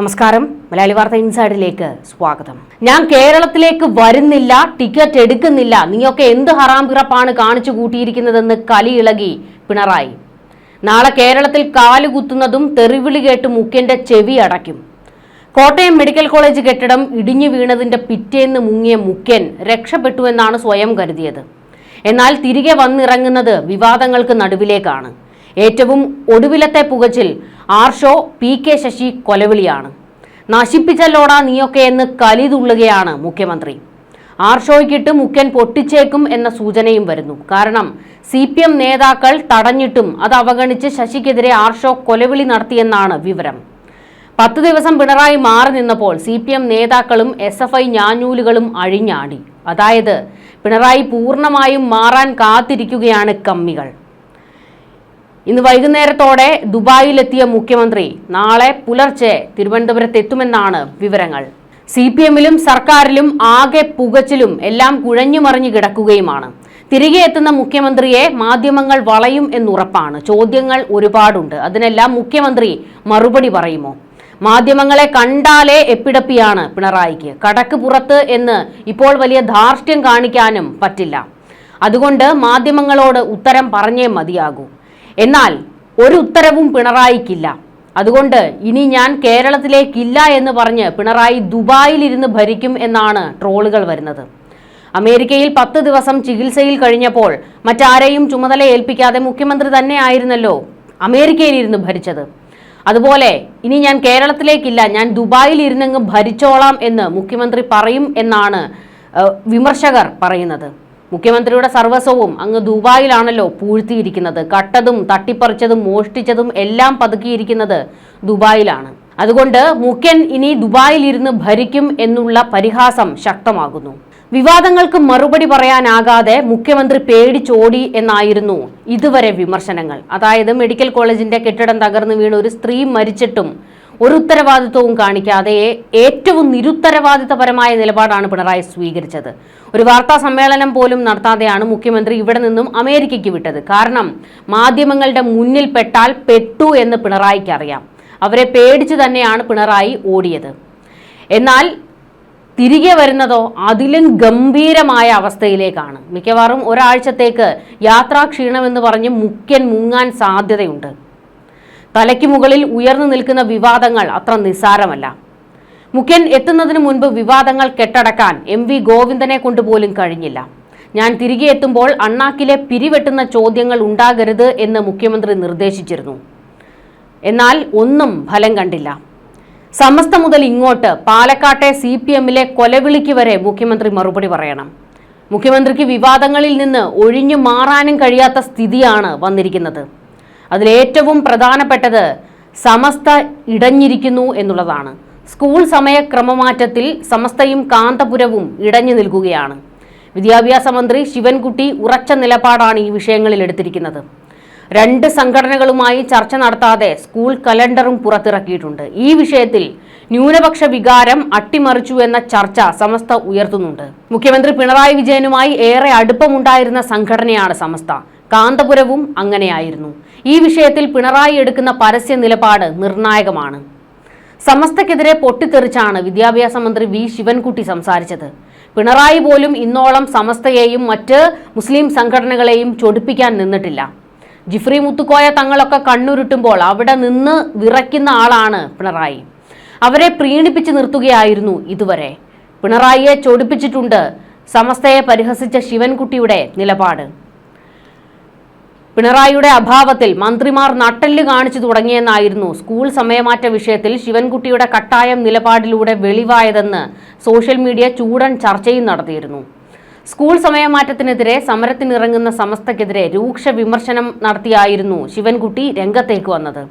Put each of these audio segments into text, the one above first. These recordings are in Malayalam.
നമസ്കാരം. മലയാളി വാർത്ത ഇൻസൈഡിലേക്ക് സ്വാഗതം. ഞാൻ കേരളത്തിലേക്ക് വരുന്നില്ല ടിക്കറ്റ് എടുക്കുന്നില്ല. നീയൊക്കെ എന്ത് ഹറാം പിറപ്പാണ് കാണിച്ചു കൂട്ടിയിരിക്കുന്നതെന്ന് കലിയിളകി പിണറായി. നാളെ കേരളത്തിൽ കാലുകുത്തുന്നതും തെറിവിളി കേട്ട് മുഖ്യന്റെ ചെവി അടയ്ക്കും. കോട്ടയം മെഡിക്കൽ കോളേജ് കെട്ടിടം ഇടിഞ്ഞു വീണതിന്റെ പിറ്റേന്ന് മുങ്ങിയ മുഖ്യൻ രക്ഷപ്പെട്ടുവെന്നാണ് സ്വയം കരുതിയത്. എന്നാൽ തിരികെ വന്നിറങ്ങുന്നത് വിവാദങ്ങൾക്ക് നടുവിലേക്കാണ്. ഏറ്റവും ഒടുവിലത്തെ പുകച്ചിൽ ആർഷോ പി കെ ശശി കൊലവിളിയാണ്. നശിപ്പിച്ചല്ലോടാ നീയൊക്കെ എന്ന് കലിതുള്ളുകയാണ് മുഖ്യമന്ത്രി. ആർഷോയ്ക്കിട്ട് മുഖ്യൻ പൊട്ടിച്ചേക്കും എന്ന സൂചനയും വരുന്നു. കാരണം സി പി എം നേതാക്കൾ തടഞ്ഞിട്ടും അത് അവഗണിച്ച് ശശിക്കെതിരെ ആർഷോ കൊലവിളി നടത്തിയെന്നാണ് വിവരം. പത്ത് ദിവസം പിണറായി മാറി നിന്നപ്പോൾ സി പി എം നേതാക്കളും എസ് എഫ് ഐ ഞാഞ്ഞൂലുകളും അഴിഞ്ഞാടി. അതായത് പിണറായി പൂർണമായും മാറാൻ കാത്തിരിക്കുകയാണ് കമ്മികൾ. ഇന്ന് വൈകുന്നേരത്തോടെ ദുബായിലെത്തിയ മുഖ്യമന്ത്രി നാളെ പുലർച്ചെ തിരുവനന്തപുരത്ത് എത്തുമെന്നാണ് വിവരങ്ങൾ. സി പി എമ്മിലും സർക്കാരിലും ആകെ പുകച്ചിലും എല്ലാം കുഴഞ്ഞുമറിഞ്ഞു കിടക്കുകയുമാണ്. തിരികെ എത്തുന്ന മുഖ്യമന്ത്രിയെ മാധ്യമങ്ങൾ വളയും എന്നുറപ്പാണ്. ചോദ്യങ്ങൾ ഒരുപാടുണ്ട്. അതിനെല്ലാം മുഖ്യമന്ത്രി മറുപടി പറയുമോ? മാധ്യമങ്ങളെ കണ്ടാലേ എപ്പിടപ്പിയാണ് പിണറായിക്ക്. കടക്ക് പുറത്ത് എന്ന് ഇപ്പോൾ വലിയ ധാർഷ്ട്യം കാണിക്കാനും പറ്റില്ല. അതുകൊണ്ട് മാധ്യമങ്ങളോട് ഉത്തരം പറഞ്ഞേ മതിയാകൂ. എന്നാൽ ഒരു ഉത്തരവും പിണറായിക്കില്ല. അതുകൊണ്ട് ഇനി ഞാൻ കേരളത്തിലേക്കില്ല എന്ന് പറഞ്ഞ് പിണറായി ദുബായിലിരുന്ന് ഭരിക്കും എന്നാണ് ട്രോളുകൾ വരുന്നത്. അമേരിക്കയിൽ പത്ത് ദിവസം ചികിത്സയിൽ കഴിഞ്ഞപ്പോൾ മറ്റാരെയും ചുമതല ഏൽപ്പിക്കാതെ മുഖ്യമന്ത്രി തന്നെ ആയിരുന്നല്ലോ അമേരിക്കയിൽ ഇരുന്ന് ഭരിച്ചത്. അതുപോലെ ഇനി ഞാൻ കേരളത്തിലേക്കില്ല ഞാൻ ദുബായിൽ ഇരുന്നങ്ങ് ഭരിച്ചോളാം എന്ന് മുഖ്യമന്ത്രി പറയും എന്നാണ് വിമർശകർ പറയുന്നത്. മുഖ്യമന്ത്രിയുടെ സർവസ്വവും അങ്ങ് ദുബായിലാണല്ലോ പൂഴ്ത്തിയിരിക്കുന്നത്. കട്ടതും തട്ടിപ്പറിച്ചതും മോഷ്ടിച്ചതും എല്ലാം പതുക്കിയിരിക്കുന്നത് ദുബായിലാണ്. അതുകൊണ്ട് മുഖ്യൻ ഇനി ദുബായിലിരുന്ന് ഭരിക്കും എന്നുള്ള പരിഹാസം ശക്തമാകുന്നു. വിവാദങ്ങൾക്ക് മറുപടി പറയാനാകാതെ മുഖ്യമന്ത്രി പേടിച്ചോടി എന്നായിരുന്നു ഇതുവരെ വിമർശനങ്ങൾ. അതായത് മെഡിക്കൽ കോളേജിന്റെ കെട്ടിടം തകർന്നു വീണ് ഒരു സ്ത്രീ മരിച്ചിട്ടും ഒരു ഉത്തരവാദിത്വവും കാണിക്കാതെ ഏറ്റവും നിരുത്തരവാദിത്തപരമായ നിലപാടാണ് പിണറായി സ്വീകരിച്ചത്. ഒരു വാർത്താ സമ്മേളനം പോലും നടത്താതെയാണ് മുഖ്യമന്ത്രി ഇവിടെ നിന്നും അമേരിക്കയ്ക്ക് വിട്ടത്. കാരണം മാധ്യമങ്ങളുടെ മുന്നിൽ പെട്ടാൽ പെട്ടു എന്ന് പിണറായിക്ക് അറിയാം. അവരെ പേടിച്ചു തന്നെയാണ് പിണറായി ഓടിയത്. എന്നാൽ തിരികെ വരുന്നതോ അതിലും ഗംഭീരമായ അവസ്ഥയിലേക്കാണ്. മിക്കവാറും ഒരാഴ്ചത്തേക്ക് യാത്രാക്ഷീണമെന്ന് പറഞ്ഞ് മുഖ്യൻ മുങ്ങാൻ സാധ്യതയുണ്ട്. തലയ്ക്ക് മുകളിൽ ഉയർന്നു നിൽക്കുന്ന വിവാദങ്ങൾ അത്ര നിസ്സാരമല്ല. മുഖ്യൻ എത്തുന്നതിന് മുൻപ് വിവാദങ്ങൾ കെട്ടടക്കാൻ എം വി ഗോവിന്ദനെ കൊണ്ടുപോലും കഴിഞ്ഞില്ല. ഞാൻ തിരികെ എത്തുമ്പോൾ അണ്ണാക്കിലെ പിരിവെട്ടുന്ന ചോദ്യങ്ങൾ ഉണ്ടാകരുത് എന്ന് മുഖ്യമന്ത്രി നിർദ്ദേശിച്ചിരുന്നു. എന്നാൽ ഒന്നും ഫലം കണ്ടില്ല. സമസ്ത മുതൽ ഇങ്ങോട്ട് പാലക്കാട്ടെ സി പി എമ്മിലെ കൊലവിളിക്ക് വരെ മുഖ്യമന്ത്രി മറുപടി പറയണം. മുഖ്യമന്ത്രിക്ക് വിവാദങ്ങളിൽ നിന്ന് ഒഴിഞ്ഞു മാറാനും കഴിയാത്ത സ്ഥിതിയാണ് വന്നിരിക്കുന്നത്. അതിലേറ്റവും പ്രധാനപ്പെട്ടത് സമസ്ത ഇടഞ്ഞിരിക്കുന്നു എന്നുള്ളതാണ്. സ്കൂൾ സമയക്രമമാറ്റത്തിൽ സമസ്തയും കാന്തപുരവും ഇടഞ്ഞു നിൽക്കുകയാണ്. വിദ്യാഭ്യാസ മന്ത്രി ശിവൻകുട്ടി ഉറച്ച നിലപാടാണ് ഈ വിഷയങ്ങളിൽ എടുത്തിരിക്കുന്നത്. രണ്ട് സംഘടനകളുമായി ചർച്ച നടത്താതെ സ്കൂൾ കലണ്ടറും പുറത്തിറക്കിയിട്ടുണ്ട്. ഈ വിഷയത്തിൽ ന്യൂനപക്ഷ വികാരം അട്ടിമറിച്ചു എന്ന ചർച്ച സമസ്ത ഉയർത്തുന്നുണ്ട്. മുഖ്യമന്ത്രി പിണറായി വിജയനുമായി ഏറെ അടുപ്പമുണ്ടായിരുന്ന സംഘടനയാണ് സമസ്ത. കാന്തപുരവും അങ്ങനെയായിരുന്നു. ഈ വിഷയത്തിൽ പിണറായി എടുക്കുന്ന പരസ്യ നിലപാട് നിർണായകമാണ്. സമസ്തക്കെതിരെ പൊട്ടിത്തെറിച്ചാണ് വിദ്യാഭ്യാസ മന്ത്രി വി. ശിവൻകുട്ടി സംസാരിച്ചത്. പിണറായി പോലും ഇന്നോളം സമസ്തയെയും മറ്റ് മുസ്ലിം സംഘടനകളെയും ചൊടിപ്പിക്കാൻ നിന്നിട്ടില്ല. ജിഫ്രി മുത്തുക്കോയ തങ്ങളൊക്കെ കണ്ണുരുട്ടുമ്പോൾ അവിടെ നിന്ന് വിറയ്ക്കുന്ന ആളാണ് പിണറായി. അവരെ പ്രീണിപ്പിച്ച് നിർത്തുകയായിരുന്നു ഇതുവരെ. പിണറായിയെ ചൊടിപ്പിച്ചിട്ടുണ്ട് സമസ്തയെ പരിഹസിച്ച ശിവൻകുട്ടിയുടെ നിലപാട്. പിണറായിയുടെ അഭാവത്തിൽ മന്ത്രിമാർ നട്ടെല്ല് കാണിച്ചു തുടങ്ങിയെന്നായിരുന്നു സ്കൂൾ സമയമാറ്റ വിഷയത്തിൽ ശിവൻകുട്ടിയുടെ കട്ടായം നിലപാടിലൂടെ വെളിവായതെന്ന് സോഷ്യൽ മീഡിയ ചൂടൻ ചർച്ചയും നടത്തിയിരുന്നു. സ്കൂൾ സമയമാറ്റത്തിനെതിരെ സമരത്തിനിറങ്ങുന്ന സമസ്തക്കെതിരെ രൂക്ഷ വിമർശനം നടത്തിയായിരുന്നു ശിവൻകുട്ടി രംഗത്തേക്ക് വന്നത്.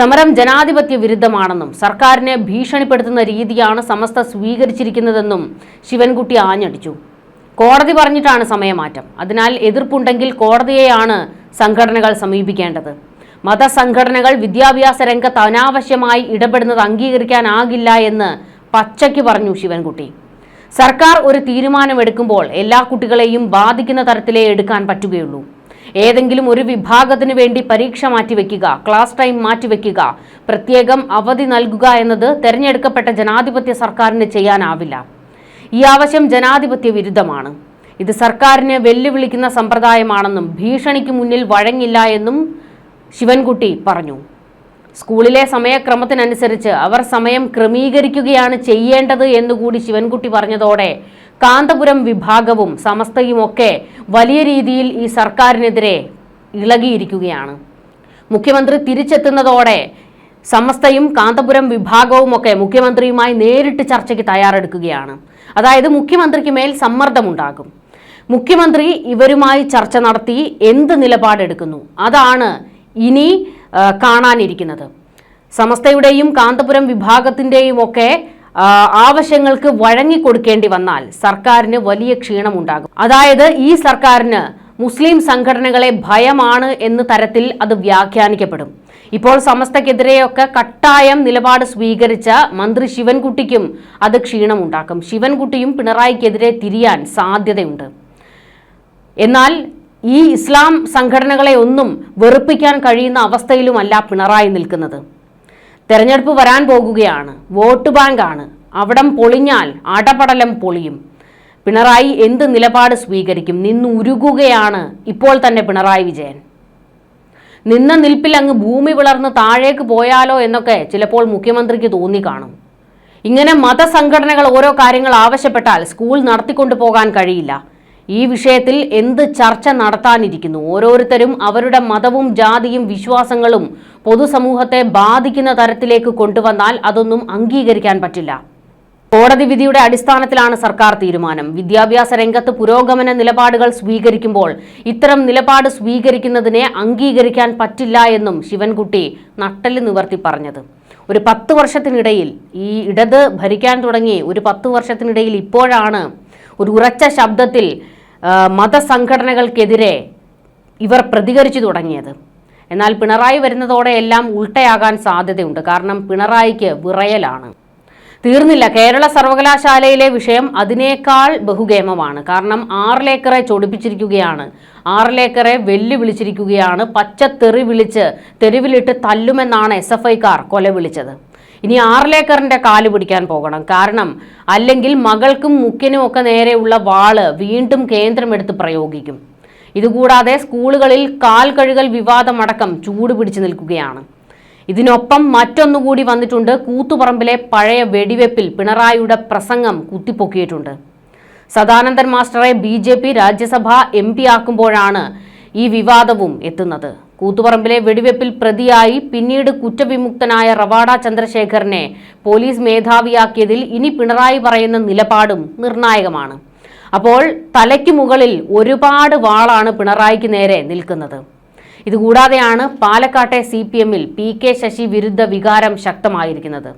സമരം ജനാധിപത്യ വിരുദ്ധമാണെന്നും സർക്കാരിനെ ഭീഷണിപ്പെടുത്തുന്ന രീതിയാണ് സമസ്ത സ്വീകരിച്ചിരിക്കുന്നതെന്നും ശിവൻകുട്ടി ആഞ്ഞടിച്ചു. കോടതി പറഞ്ഞിട്ടാണ് സമയമാറ്റം. അതിനാൽ എതിർപ്പുണ്ടെങ്കിൽ കോടതിയെയാണ് സംഘടനകൾ സമീപിക്കേണ്ടത്. മതസംഘടനകൾ വിദ്യാഭ്യാസ രംഗത്ത് അനാവശ്യമായി ഇടപെടുന്നത് അംഗീകരിക്കാനാകില്ല എന്ന് പച്ചയ്ക്ക് പറഞ്ഞു ശിവൻകുട്ടി. സർക്കാർ ഒരു തീരുമാനമെടുക്കുമ്പോൾ എല്ലാ കുട്ടികളെയും ബാധിക്കുന്ന തരത്തിലേ എടുക്കാൻ പറ്റുകയുള്ളൂ. ഏതെങ്കിലും ഒരു വിഭാഗത്തിന് വേണ്ടി പരീക്ഷ മാറ്റിവെക്കുക ക്ലാസ് ടൈം മാറ്റിവെക്കുക പ്രത്യേകം അവധി നൽകുക എന്നത് തെരഞ്ഞെടുക്കപ്പെട്ട ജനാധിപത്യ സർക്കാരിന് ചെയ്യാനാവില്ല. ഈ ആവശ്യം ജനാധിപത്യ വിരുദ്ധമാണ്. ഇത് സർക്കാരിനെ വെല്ലുവിളിക്കുന്ന സമ്പ്രദായമാണെന്നും ഭീഷണിക്ക് മുന്നിൽ വഴങ്ങില്ല എന്നും ശിവൻകുട്ടി പറഞ്ഞു. സ്കൂളിലെ സമയക്രമത്തിനനുസരിച്ച് അവർ സമയം ക്രമീകരിക്കുകയാണ് ചെയ്യേണ്ടത് എന്നുകൂടി ശിവൻകുട്ടി പറഞ്ഞതോടെ കാന്തപുരം വിഭാഗവും സമസ്തയുമൊക്കെ വലിയ രീതിയിൽ ഈ സർക്കാരിനെതിരെ ഇളകിയിരിക്കുകയാണ്. മുഖ്യമന്ത്രി തിരിച്ചെത്തുന്നതോടെ സമസ്തയും കാന്തപുരം വിഭാഗവും ഒക്കെ മുഖ്യമന്ത്രിയുമായി നേരിട്ട് ചർച്ചയ്ക്ക് തയ്യാറെടുക്കുകയാണ്. അതായത് മുഖ്യമന്ത്രിക്ക് മേൽ സമ്മർദ്ദമുണ്ടാകും. മുഖ്യമന്ത്രി ഇവരുമായി ചർച്ച നടത്തി എന്ത് നിലപാടെടുക്കുന്നു. അതാണ് ഇനി കാണാനിരിക്കുന്നത്. സമസ്തയുടെയും കാന്തപുരം വിഭാഗത്തിന്റെയും ഒക്കെ ആവശ്യങ്ങൾക്ക് വഴങ്ങിക്കൊടുക്കേണ്ടി വന്നാൽ സർക്കാരിന് വലിയ ക്ഷീണമുണ്ടാകും. അതായത് ഈ സർക്കാരിന് മുസ്ലിം സംഘടനകളെ ഭയമാണ് എന്ന തരത്തിൽ അത് വ്യാഖ്യാനിക്കപ്പെടും. ഇപ്പോൾ സമസ്തക്കെതിരെയൊക്കെ കട്ടായം നിലപാട് സ്വീകരിച്ച മന്ത്രി ശിവൻകുട്ടിക്കും അത് ക്ഷീണമുണ്ടാക്കും. ശിവൻകുട്ടിയും പിണറായിക്കെതിരെ തിരിയാൻ സാധ്യതയുണ്ട്. എന്നാൽ ഈ ഇസ്ലാം സംഘടനകളെ ഒന്നും വെറുപ്പിക്കാൻ കഴിയുന്ന അവസ്ഥയിലുമല്ല പിണറായി നിൽക്കുന്നത്. തെരഞ്ഞെടുപ്പ് വരാൻ പോകുകയാണ്. വോട്ട് ബാങ്കാണ് അവിടം പൊളിഞ്ഞാൽ അടപടലം പൊളിയും. പിണറായി എന്ത് നിലപാട് സ്വീകരിക്കും? നിന്ന് ഉരുകുകയാണ് ഇപ്പോൾ തന്നെ പിണറായി വിജയൻ. നിന്ന നിൽപ്പിൽ അങ്ങ് ഭൂമി വിളർന്ന് താഴേക്ക് പോയാലോ എന്നൊക്കെ ചിലപ്പോൾ മുഖ്യമന്ത്രിക്ക് തോന്നി കാണും. ഇങ്ങനെ മതസംഘടനകൾ ഓരോ കാര്യങ്ങൾ ആവശ്യപ്പെട്ടാൽ സ്കൂൾ നടത്തിക്കൊണ്ടു പോകാൻ കഴിയില്ല. ഈ വിഷയത്തിൽ എന്ത് ചർച്ച നടത്താനിരിക്കുന്നു? ഓരോരുത്തരും അവരുടെ മതവും ജാതിയും വിശ്വാസങ്ങളും പൊതുസമൂഹത്തെ ബാധിക്കുന്ന തരത്തിലേക്ക് കൊണ്ടുവന്നാൽ അതൊന്നും അംഗീകരിക്കാൻ പറ്റില്ല. കോടതി വിധിയുടെ അടിസ്ഥാനത്തിലാണ് സർക്കാർ തീരുമാനം. വിദ്യാഭ്യാസ രംഗത്ത് പുരോഗമന നിലപാടുകൾ സ്വീകരിക്കുമ്പോൾ ഇത്തരം നിലപാട് സ്വീകരിക്കുന്നതിനെ അംഗീകരിക്കാൻ പറ്റില്ല എന്നും ശിവൻകുട്ടി നട്ടൽ നിവർത്തി പറഞ്ഞത്. ഒരു പത്ത് വർഷത്തിനിടയിൽ ഈ ഇടത് ഭരിക്കാൻ തുടങ്ങി ഒരു പത്ത് വർഷത്തിനിടയിൽ ഇപ്പോഴാണ് ഒരു ഉറച്ച ശബ്ദത്തിൽ മതസംഘടനകൾക്കെതിരെ ഇവർ പ്രതികരിച്ചു തുടങ്ങിയത്. എന്നാൽ പിണറായി വരുന്നതോടെ എല്ലാം ഉൾട്ടയാകാൻ സാധ്യതയുണ്ട്. കാരണം പിണറായിക്ക് വിറയലാണ്. തീർന്നില്ല. കേരള സർവകലാശാലയിലെ വിഷയം അതിനേക്കാൾ ബഹുഗേമമാണ്. കാരണം ആറിലേക്കറെ ചൊടിപ്പിച്ചിരിക്കുകയാണ്. ആറിലേക്കറെ വെല്ലുവിളിച്ചിരിക്കുകയാണ്. പച്ചത്തെറി വിളിച്ച് തെരുവിലിട്ട് തല്ലുമെന്നാണ് എസ് എഫ് ഐക്കാർ കൊല വിളിച്ചത്. ഇനി ആറിലേക്കറിന്റെ കാൽ പിടിക്കാൻ പോകണം. കാരണം അല്ലെങ്കിൽ മകൾക്കും മുക്കിനും ഒക്കെ നേരെയുള്ള വാൾ വീണ്ടും കേന്ദ്രമെടുത്ത് പ്രയോഗിക്കും. ഇതുകൂടാതെ സ്കൂളുകളിൽ കാൽ കഴുകൽ വിവാദമടക്കം ചൂട് പിടിച്ചു നിൽക്കുകയാണ്. ഇതിനൊപ്പം മറ്റൊന്നുകൂടി വന്നിട്ടുണ്ട് കൂത്തുപറമ്പിലെ പഴയ വെടിവെപ്പിൽ പിണറായിയുടെ പ്രസംഗം കുത്തിപ്പൊക്കിയിട്ടുണ്ട്. Sadanandan മാസ്റ്ററെ B J P Rajya Sabha M P ആക്കുമ്പോഴാണ് ഈ വിവാദവും എത്തുന്നത്. കൂത്തുപറമ്പിലെ വെടിവെപ്പിൽ പ്രതിയായി പിന്നീട് കുറ്റവിമുക്തനായ റവാഡ ചന്ദ്രശേഖരനെ പോലീസ് മേധാവിയാക്കിയതിൽ ഇനി പിണറായി പറയുന്ന നിലപാടും നിർണായകമാണ്. അപ്പോൾ തലയ്ക്ക് മുകളിൽ ഒരുപാട് വാളാണ് പിണറായിക്ക് നേരെ നിൽക്കുന്നത്. ഇതുകൂടാതെയാണ് പാലക്കാട്ടെ സി പി എമ്മിൽ പി കെ ശശി വിരുദ്ധ വികാരം ശക്തമായിരിക്കുന്നത്.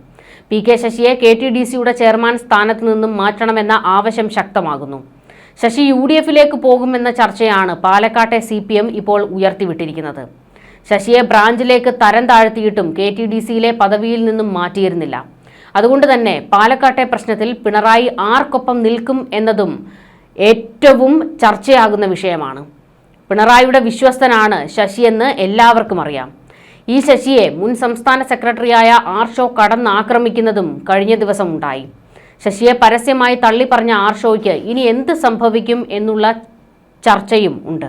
പി കെ ശശിയെ കെ ടി ഡി സിയുടെ ചെയർമാൻ സ്ഥാനത്ത് നിന്നും മാറ്റണമെന്ന ആവശ്യം ശക്തമാകുന്നു. ശശി യു ഡി എഫിലേക്ക് പോകുമെന്ന ചർച്ചയാണ് പാലക്കാട്ടെ സി പി എം ഇപ്പോൾ ഉയർത്തിവിട്ടിരിക്കുന്നത്. ശശിയെ ബ്രാഞ്ചിലേക്ക് തരം താഴ്ത്തിയിട്ടും കെ ടി ഡി സിയിലെ പദവിയിൽ നിന്നും മാറ്റിയിരുന്നില്ല. അതുകൊണ്ട് തന്നെ പാലക്കാട്ടെ പ്രശ്നത്തിൽ പിണറായി ആർക്കൊപ്പം നിൽക്കും എന്നതും ഏറ്റവും ചർച്ചയാകുന്ന വിഷയമാണ്. പിണറായിയുടെ വിശ്വസ്തനാണ് ശശിയെന്ന് എല്ലാവർക്കും അറിയാം. ഈ ശശിയെ മുൻ സംസ്ഥാന സെക്രട്ടറിയായ ആർഷോ കടന്നാക്രമിക്കുന്നതും കഴിഞ്ഞ ദിവസം ഉണ്ടായി. ശശിയെ പരസ്യമായി തള്ളിപ്പറഞ്ഞ ആർഷോയ്ക്ക് ഇനി എന്ത് സംഭവിക്കും എന്നുള്ള ചർച്ചയും ഉണ്ട്.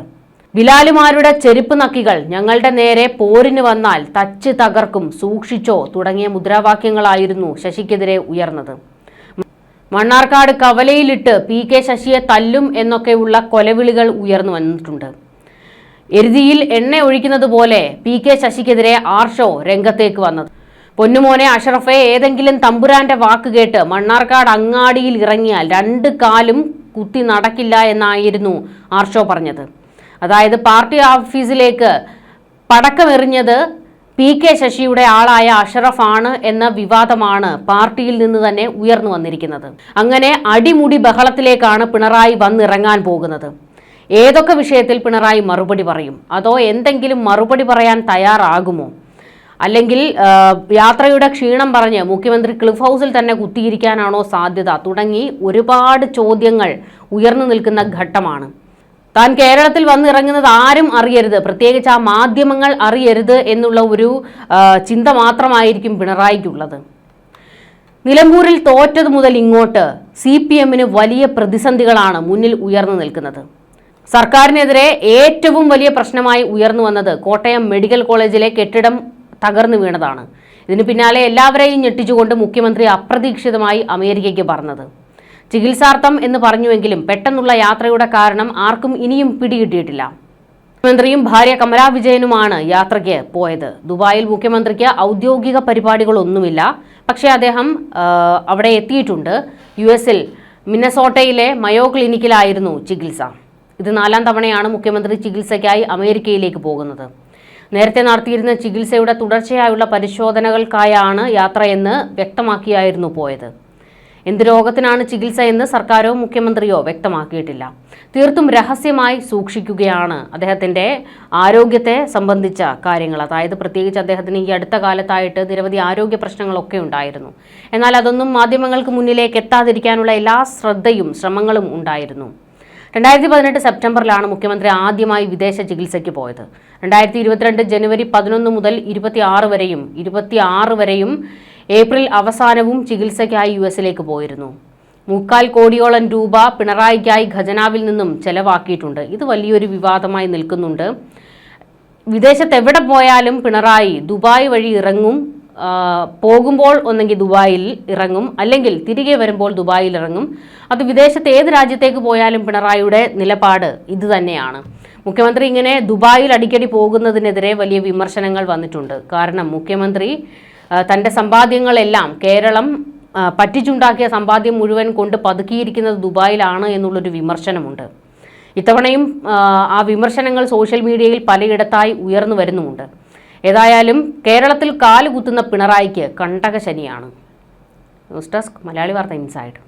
ബിലാലുമാരുടെ ചെരുപ്പ് നക്കികൾ ഞങ്ങളുടെ നേരെ പോരിന് വന്നാൽ തച്ച് തകർക്കും സൂക്ഷിച്ചോ തുടങ്ങിയ മുദ്രാവാക്യങ്ങളായിരുന്നു ശശിക്കെതിരെ ഉയർന്നത്. മണ്ണാർക്കാട് കവലയിലിട്ട് പി കെ ശശിയെ തല്ലും എന്നൊക്കെയുള്ള കൊലവിളികൾ ഉയർന്നു വന്നിട്ടുണ്ട്. എരുതിയിൽ എണ്ണ ഒഴിക്കുന്നത് പോലെ പി കെ ശശിക്കെതിരെ ആർഷോ രംഗത്തേക്ക് വന്നത്. പൊന്നുമോനെ അഷറഫെ ഏതെങ്കിലും തമ്പുരാന്റെ വാക്ക് കേട്ട് മണ്ണാർക്കാട് അങ്ങാടിയിൽ ഇറങ്ങിയാൽ രണ്ട് കാലും കുത്തി നടക്കില്ല എന്നായിരുന്നു ആർഷോ പറഞ്ഞത്. അതായത് പാർട്ടി ഓഫീസിലേക്ക് പടക്കമെറിഞ്ഞത് പി കെ ശശിയുടെ ആളായ അഷറഫാണ് എന്ന വിവാദമാണ് പാർട്ടിയിൽ നിന്ന് തന്നെ ഉയർന്നു വന്നിരിക്കുന്നത്. അങ്ങനെ അടിമുടി ബഹളത്തിലേക്കാണ് പിണറായി വന്നിറങ്ങാൻ പോകുന്നത്. ഏതൊക്കെ വിഷയത്തിൽ പിണറായി മറുപടി പറയും? അതോ എന്തെങ്കിലും മറുപടി പറയാൻ തയ്യാറാകുമോ? അല്ലെങ്കിൽ യാത്രയുടെ ക്ഷീണം പറഞ്ഞ് മുഖ്യമന്ത്രി ക്ലിഫ് ഹൗസിൽ തന്നെ കുത്തിയിരിക്കാനാണോ സാധ്യത? തുടങ്ങി ഒരുപാട് ചോദ്യങ്ങൾ ഉയർന്നു നിൽക്കുന്ന ഘട്ടമാണ്. താൻ കേരളത്തിൽ വന്നിറങ്ങുന്നത് ആരും അറിയരുത്. പ്രത്യേകിച്ച് ആ മാധ്യമങ്ങൾ അറിയരുത് എന്നുള്ള ഒരു ചിന്ത മാത്രമായിരിക്കും പിണറായിക്കുള്ളത്. നിലമ്പൂരിൽ തോറ്റത് മുതൽ ഇങ്ങോട്ട് സി പി എമ്മിന് വലിയ പ്രതിസന്ധികളാണ് മുന്നിൽ ഉയർന്നു നിൽക്കുന്നത്. സർക്കാരിനെതിരെ ഏറ്റവും വലിയ പ്രശ്നമായി ഉയർന്നു വന്നത് കോട്ടയം മെഡിക്കൽ കോളേജിലെ കെട്ടിടം തകർന്നു വീണതാണ്. ഇതിന് പിന്നാലെ എല്ലാവരെയും ഞെട്ടിച്ചുകൊണ്ട് മുഖ്യമന്ത്രി അപ്രതീക്ഷിതമായി അമേരിക്കയ്ക്ക് പറഞ്ഞത് ചികിത്സാർത്ഥം എന്ന് പറഞ്ഞുവെങ്കിലും പെട്ടെന്നുള്ള യാത്രയുടെ കാരണം ആർക്കും ഇനിയും പിടികിട്ടിയിട്ടില്ല. മുഖ്യമന്ത്രിയും ഭാര്യ കമലാ വിജയനുമാണ് യാത്രയ്ക്ക് പോയത്. ദുബായിൽ മുഖ്യമന്ത്രിക്ക് ഔദ്യോഗിക പരിപാടികളൊന്നുമില്ല. പക്ഷേ അദ്ദേഹം അവിടെ എത്തിയിട്ടുണ്ട്. യു എസിൽ മിന്നസോട്ടയിലെ മയോ ക്ലിനിക്കിലായിരുന്നു ചികിത്സ. ഇത് നാലാം തവണയാണ് മുഖ്യമന്ത്രി ചികിത്സയ്ക്കായി അമേരിക്കയിലേക്ക് പോകുന്നത്. നേരത്തെ നടത്തിയിരുന്ന ചികിത്സയുടെ തുടർച്ചയായുള്ള പരിശോധനകൾക്കായാണ് യാത്രയെന്ന് വ്യക്തമാക്കിയായിരുന്നു പോയത്. എന്ത് രോഗത്തിനാണ് ചികിത്സ എന്ന് സർക്കാരോ മുഖ്യമന്ത്രിയോ വ്യക്തമാക്കിയിട്ടില്ല. തീർത്തും രഹസ്യമായി സൂക്ഷിക്കുകയാണ് അദ്ദേഹത്തിന്റെ ആരോഗ്യത്തെ സംബന്ധിച്ച കാര്യങ്ങൾ. അതായത് പ്രത്യേകിച്ച് അദ്ദേഹത്തിന് ഈ അടുത്ത കാലത്തായിട്ട് നിരവധി ആരോഗ്യ പ്രശ്നങ്ങളൊക്കെ ഉണ്ടായിരുന്നു. എന്നാൽ അതൊന്നും മാധ്യമങ്ങൾക്ക് മുന്നിലേക്ക് എത്താതിരിക്കാനുള്ള എല്ലാ ശ്രദ്ധയും ശ്രമങ്ങളും ഉണ്ടായിരുന്നു. രണ്ടായിരത്തി പതിനെട്ട് സെപ്റ്റംബറിലാണ് മുഖ്യമന്ത്രി ആദ്യമായി വിദേശ ചികിത്സയ്ക്ക് പോയത്. രണ്ടായിരത്തി ഇരുപത്തിരണ്ട് ജനുവരി പതിനൊന്ന് മുതൽ ഇരുപത്തി ആറ് വരെയും ഇരുപത്തി ആറ് വരെയും ഏപ്രിൽ അവസാനവും ചികിത്സയ്ക്കായി യു എസിലേക്ക് പോയിരുന്നു. മുക്കാൽ കോടിയോളം രൂപ പിണറായിക്കായി ഖജനാവിൽ നിന്നും ചെലവാക്കിയിട്ടുണ്ട്. ഇത് വലിയൊരു വിവാദമായി നിൽക്കുന്നുണ്ട്. വിദേശത്ത് എവിടെ പോയാലും പിണറായി ദുബായ് വഴി ഇറങ്ങും പോകുമ്പോൾ ഒന്നെങ്കിൽ ദുബായിൽ ഇറങ്ങും അല്ലെങ്കിൽ തിരികെ വരുമ്പോൾ ദുബായിൽ ഇറങ്ങും. അത് വിദേശത്ത് ഏത് രാജ്യത്തേക്ക് പോയാലും പിണറായിയുടെ നിലപാട് ഇത് തന്നെയാണ്. മുഖ്യമന്ത്രി ഇങ്ങനെ ദുബായിൽ അടിക്കടി പോകുന്നതിനെതിരെ വലിയ വിമർശനങ്ങൾ വന്നിട്ടുണ്ട്. കാരണം മുഖ്യമന്ത്രി തന്റെ സമ്പാദ്യങ്ങളെല്ലാം കേരളം പറ്റിച്ചുണ്ടാക്കിയ സമ്പാദ്യം മുഴുവൻ കൊണ്ട് പതുക്കിയിരിക്കുന്നത് ദുബായിലാണ് എന്നുള്ളൊരു വിമർശനമുണ്ട്. ഇത്തവണയും ആ വിമർശനങ്ങൾ സോഷ്യൽ മീഡിയയിൽ പലയിടത്തായി ഉയർന്നു വരുന്നുമുണ്ട്. ഏതായാലും കേരളത്തിൽ കാലുകുത്തുന്ന പിണറായിക്ക് കണ്ടക ശനിയാണ്. News desk Malayali Vartha inside.